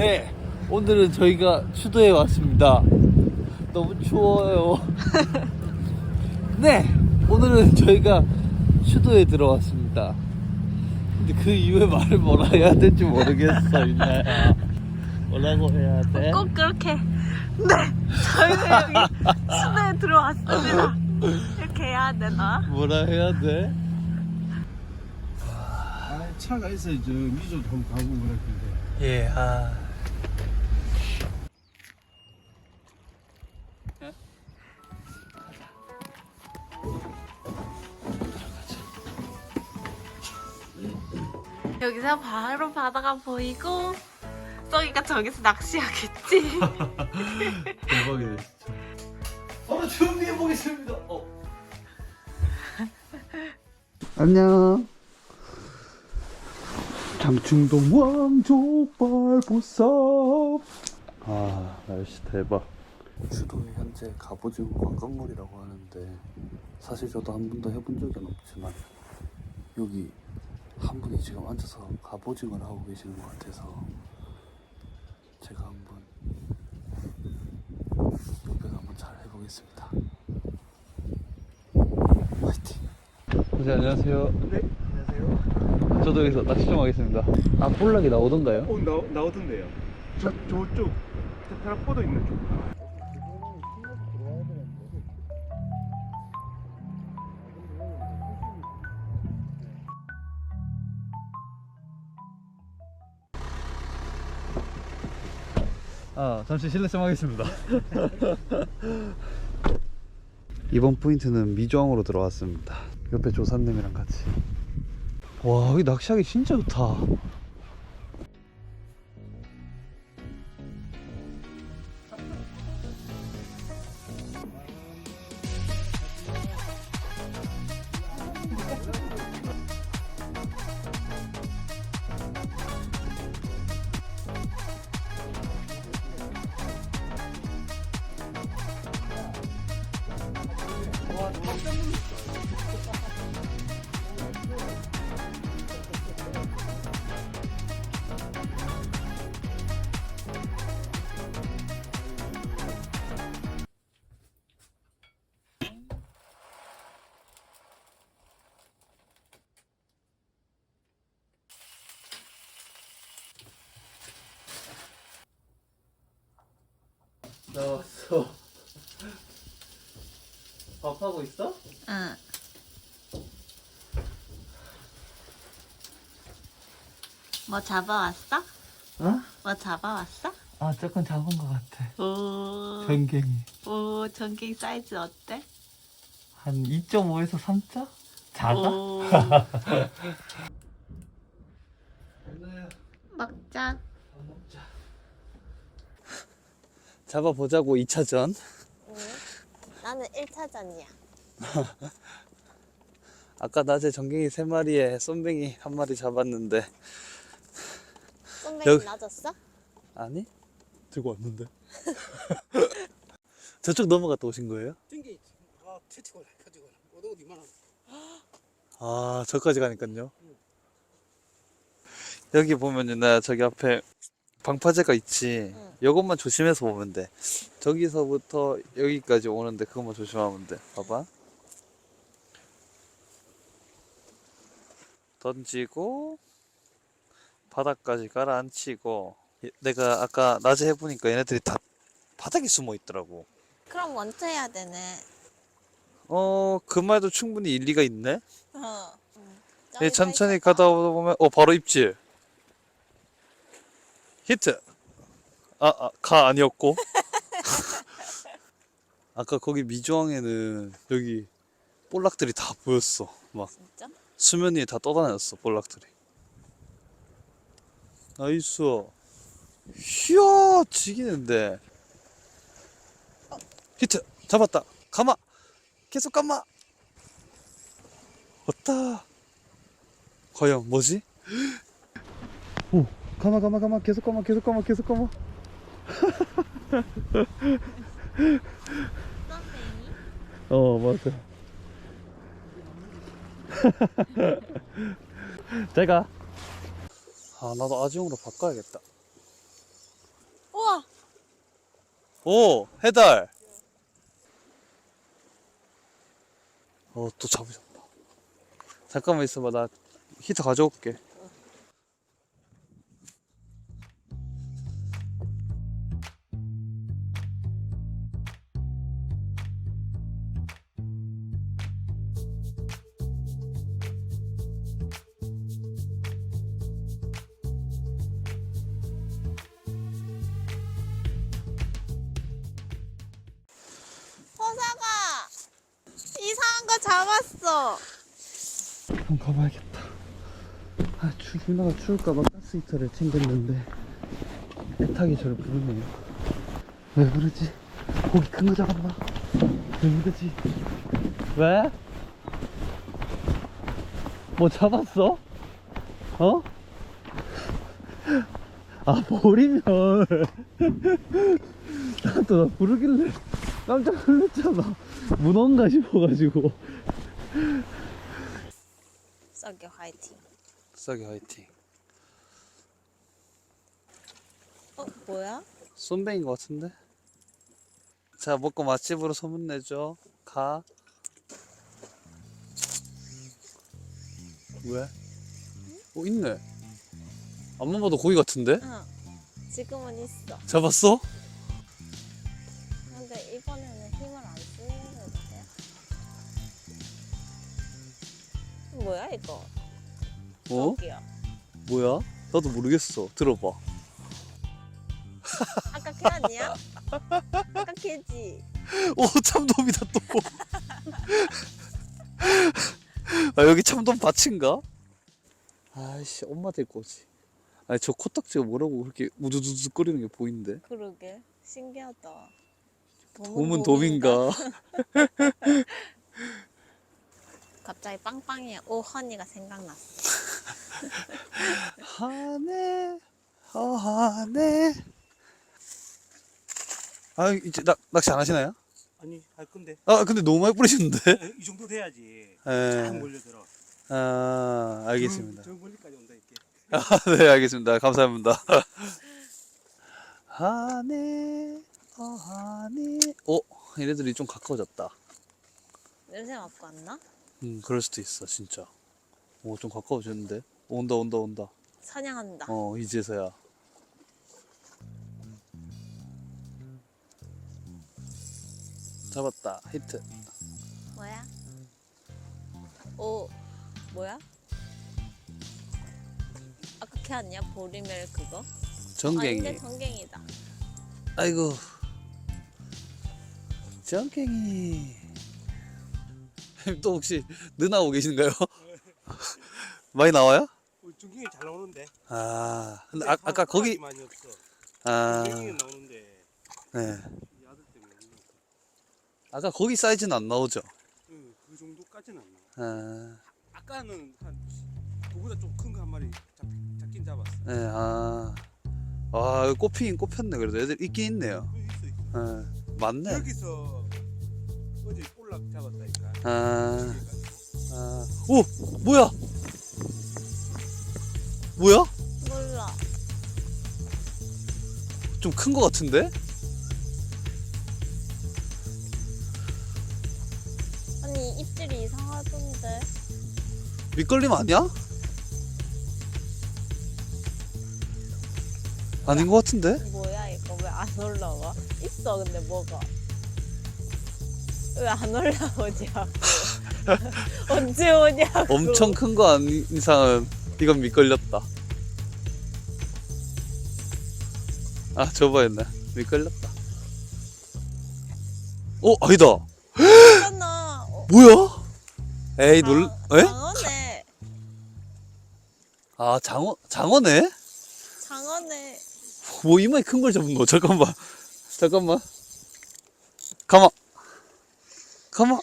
네, 오늘은 저희가 수도에 왔습니다. 너무 추워요. 네, 오늘은 저희가 수도에 들어왔습니다. 근데 그 이후에 말을 뭐라 해야 될지 모르겠어, 윤나야. 뭐라고 해야 돼? 꼭 그렇게 네 저희는 여기 수도에 들어왔습니다 이렇게 해야 되나? 뭐라 해야 돼? 아, 차가 있어야 저 미조도 한번 가고 그럴 텐데. 예, 아. 여기서 바로 바다가 보이고 저기가 저기서 낚시하겠지 대박이네, 진짜. 바로 준비해 보겠습니다. 어. 안녕. 장충동 왕족발 보쌈. 아 날씨 대박. 주도에 현재 갑오징어 관광물이라고 하는데 사실 저도 한 번도 해본 적은 없지만 여기 한 분이 지금 앉아서 갑오징어를 하고 계시는 것 같아서 제가 한번 옆에서 한번 잘 해보겠습니다. 화이팅! 선생님 안녕하세요. 네, 안녕하세요. 저도 여기서 낚시 좀 하겠습니다. 아 볼락이 나오던가요? 어, 나, 나오던데요. 저, 저쪽, 테라포도 있는 쪽. 아 잠시 실내 좀 하겠습니다. 이번 포인트는 미주항으로 들어왔습니다. 옆에 조사님이랑 같이. 와 여기 낚시하기 진짜 좋다. 나왔어. 밥하고 있어? 응 뭐 잡아왔어? 어? 뭐 잡아왔어? 아 조금 작은 것 같아. 오, 전갱이. 오 전갱 사이즈 어때? 한 2.5에서 3자? 작아? 오. 먹자 잡아보자고 2차전. 나는 1차전이야. 아까 낮에 전갱이 3마리에 쏨뱅이 한 마리 잡았는데. 쏨뱅이 여기- 놔줬어? 아니? 들고 왔는데. 저쪽 넘어갔다 오신 거예요? 땡기, 아, 채치고, 펴지고, 어디 어디 만 아. 저까지 가니까요? 여기 보면은 나 저기 앞에 방파제가 있지. 응. 요것만 조심해서 보면 돼. 저기서부터 여기까지 오는데 그것만 조심하면 돼. 봐봐. 던지고 바닥까지 가라앉히고. 얘- 내가 아까 낮에 해보니까 얘네들이 다 바닥에 숨어 있더라고. 그럼 원투 해야 되네. 어 그 말도 충분히 일리가 있네. 어. 예, 천천히 가다 보면 어 바로 입질 히트. 아가 아니었고. 아까 거기 미주항에는 여기 볼락들이 다 보였어. 막 진짜? 수면 위에 다 떠다녔어 볼락들이. 나이스. 이야 지기는데. 히트 잡았다. 가마. 계속 가마. 왔다. 과연 뭐지? 오 가마 가마 가마 계속 가마 계속 가마 계속 가마? 어 맞아 제가 아 나도 아지용으로 바꿔야겠다 오, 해달. 어, 또 잡으셨다. 잠깐만 있어봐. 나 히터 가져올게. 잡았어. 한번 가봐야겠다. 아, 추, 누나가 추울까봐 가스 히터를 챙겼는데, 애타게 저를 부르네요. 왜 그러지? 고기 큰 거 잡았나? 왜 그러지? 왜? 뭐 잡았어? 어? 아, 버리면. 나도 나 부르길래 깜짝 놀랐잖아. 문어인가 싶어가지고. 썩여 화이팅. 싸게 화이팅. 어 뭐야? 쏜뱅인 것 같은데? 자, 먹고 맛집으로 소문내줘. 가. 왜? 어, 있네. 앞만 봐도 고기 같은데? 응. 지금은 있어. 잡았어? 근데 이번에 뭐야 이거? 어? 저기요. 뭐야? 나도 모르겠어. 들어봐. 아까 걔 아니야? 아까 걔지. 오, 참돔이다, 또. 아, 여기 참돔 밭인가? 아이씨, 엄마 데리고 오지. 아니, 저 코딱지가 뭐라고 그렇게 우두두두 거리는 게 보이는데? 그러게 신기하다. 봄은 돔인가? 갑자기 빵빵이의 오헌이가 생각났어. 하네, 하네. 아, 이제 낚, 낚시 안 하시나요? 아니 할 건데 아, 근데 너무 많이 뿌리시는데? 이 정도 돼야지 예. 쫙 몰려들어 아, 알겠습니다. 저, 저 멀리까지 온다 이렇게 아, 네, 알겠습니다. 감사합니다. 하네, 어, 하네. 어, 얘네들이 좀 가까워졌다. 냄새 맡고 왔나? 음, 그럴 수도 있어, 진짜. 오, 좀 가까워졌는데? 온다, 온다, 온다. 사냥한다. 어, 이제서야. 잡았다, 히트. 뭐야? 오 뭐야? 아까 걔 아니야? 보리멜 그거? 전갱이. 아닌데 전갱이다. 아이고. 전갱이. 또 혹시 느나오고 계신가요? 많이 나와요? 어, 중경이 잘 나오는데 아, 근데 아, 아까 거기, 많이 없어 아, 중경이 나오는데 네. 이 아들 때문에 아까 거기 사이즈는 안 나오죠? 응, 그 정도까지는 안 나와 아, 아까는 한 그보다 좀 큰 거 한 마리 잡, 잡긴 잡았어 네, 아. 아, 이거 꼽히긴 꼽혔네. 그래도 애들 있긴 있네요. 그 있어 있어 네, 맞네. 여기서 어제 볼락 잡았다니까 아. 아. 오! 뭐야? 뭐야? 몰라. 좀 큰 거 같은데? 아니 입질이 이상하던데. 밑걸림 아니야? 아닌 것 같은데? 뭐야 이거 왜 안 올라와? 있어 근데 뭐가? 왜 안 올라오냐고. 언제 오냐고. 엄청 큰 거 아닌 이상은 이건 밑걸렸다. 아, 저거였네. 밑걸렸다. 어, 아니다. 있잖아. 어, 뭐야? 에이, 놀, 장- 에? 장어네. 아, 장어, 장어네? 장어네. 뭐 이마에 큰 걸 잡은 거? 잠깐만. 잠깐만. 가마. 가마.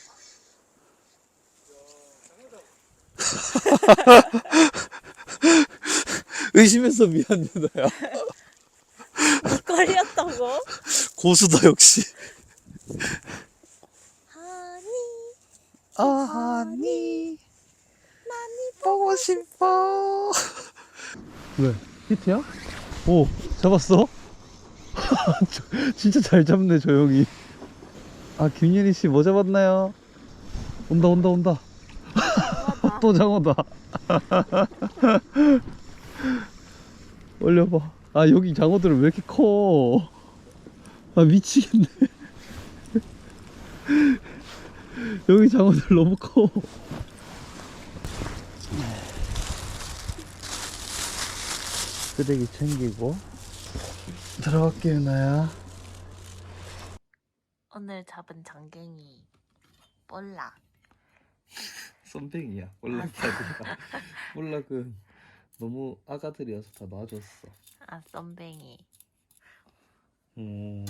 의심해서 미안, 유나야. 걸렸다고? 고수다, 역시. 하니 아 하니, 많이 보고 싶어. 왜? 히트야? 오, 잡았어? 저- 진짜 잘 잡네 저 형이 아 김예리 씨 뭐 잡았나요? 온다 온다 온다. 또 장어다. 올려봐. 아 여기 장어들은 왜 이렇게 커? 아 미치겠네. 여기 장어들 너무 커. 쓰레기 챙기고. 들어갈게 유나야 오늘 잡은 장갱이 볼라. 썸뱅이야 볼락이 볼락은 너무 아가들이어서 다 놔줬어 아 썸뱅이. 음.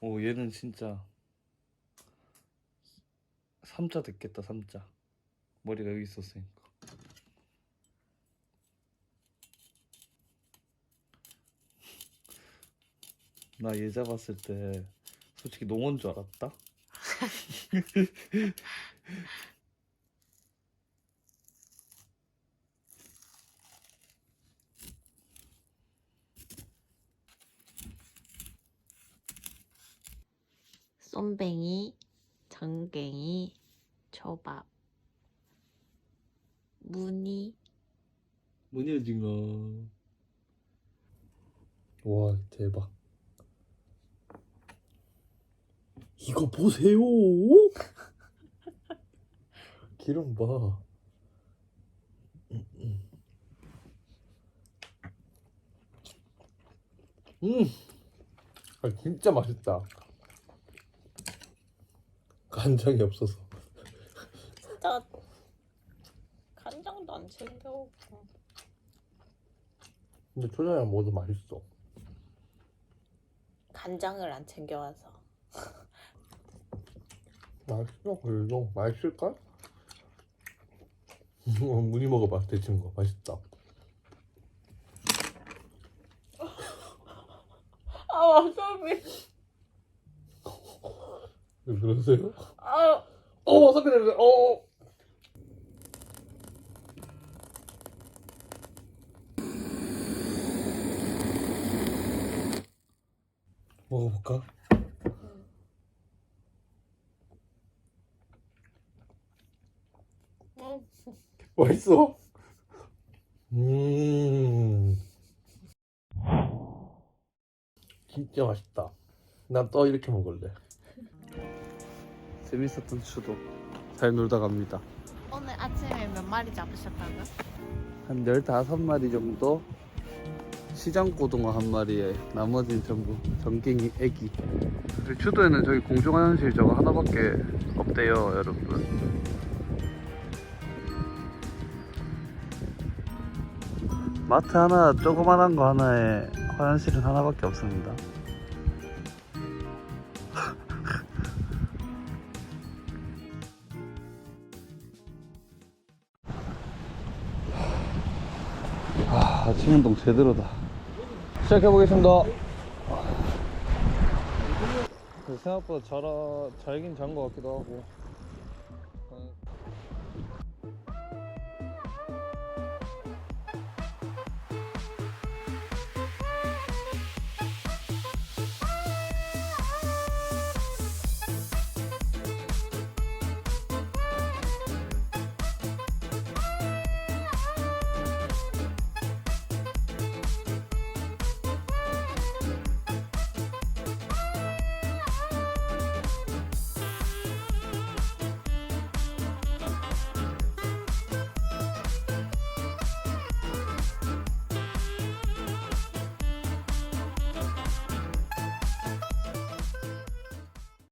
오 얘는 진짜 삼자 됐겠다 삼자 머리가 여기 있었으니까 나 얘 잡았을 때 솔직히 농어인 줄 알았다? 쏨뱅이, 장갱이, 초밥, 무늬, 무늬징어. 와 대박 이거 보세요 기름 봐 음. 아 진짜 맛있다. 간장이 없어서. 진짜 간장도 안 챙겨. 근데 초장이랑 먹어도 맛있어. 간장을 안 챙겨와서. 맛있어 그래도 맛있을까? 무늬 먹어봐 데친 거 맛있다. 아 와사비. 왜 그러세요? 아 어 와사비 냄새. 어. 먹어볼까? 맛있어. 음. 진짜 맛있다. 난 또 이렇게 먹을래. 재밌었던 추도 잘 놀다 갑니다 오늘 아침에 몇 마리 잡으셨다고요? 한 15마리 정도 시장 고등어 한 마리에 나머지는 전부 전갱이 애기 추도에는 저기 공중화장실 저거 하나밖에 없대요 여러분 마트 하나 조그만한 거 하나에 화장실은 하나밖에 없습니다 아, 아침 운동 제대로다. 시작해 보겠습니다. 생각보다 잘, 잘긴 잔 것 같기도 하고.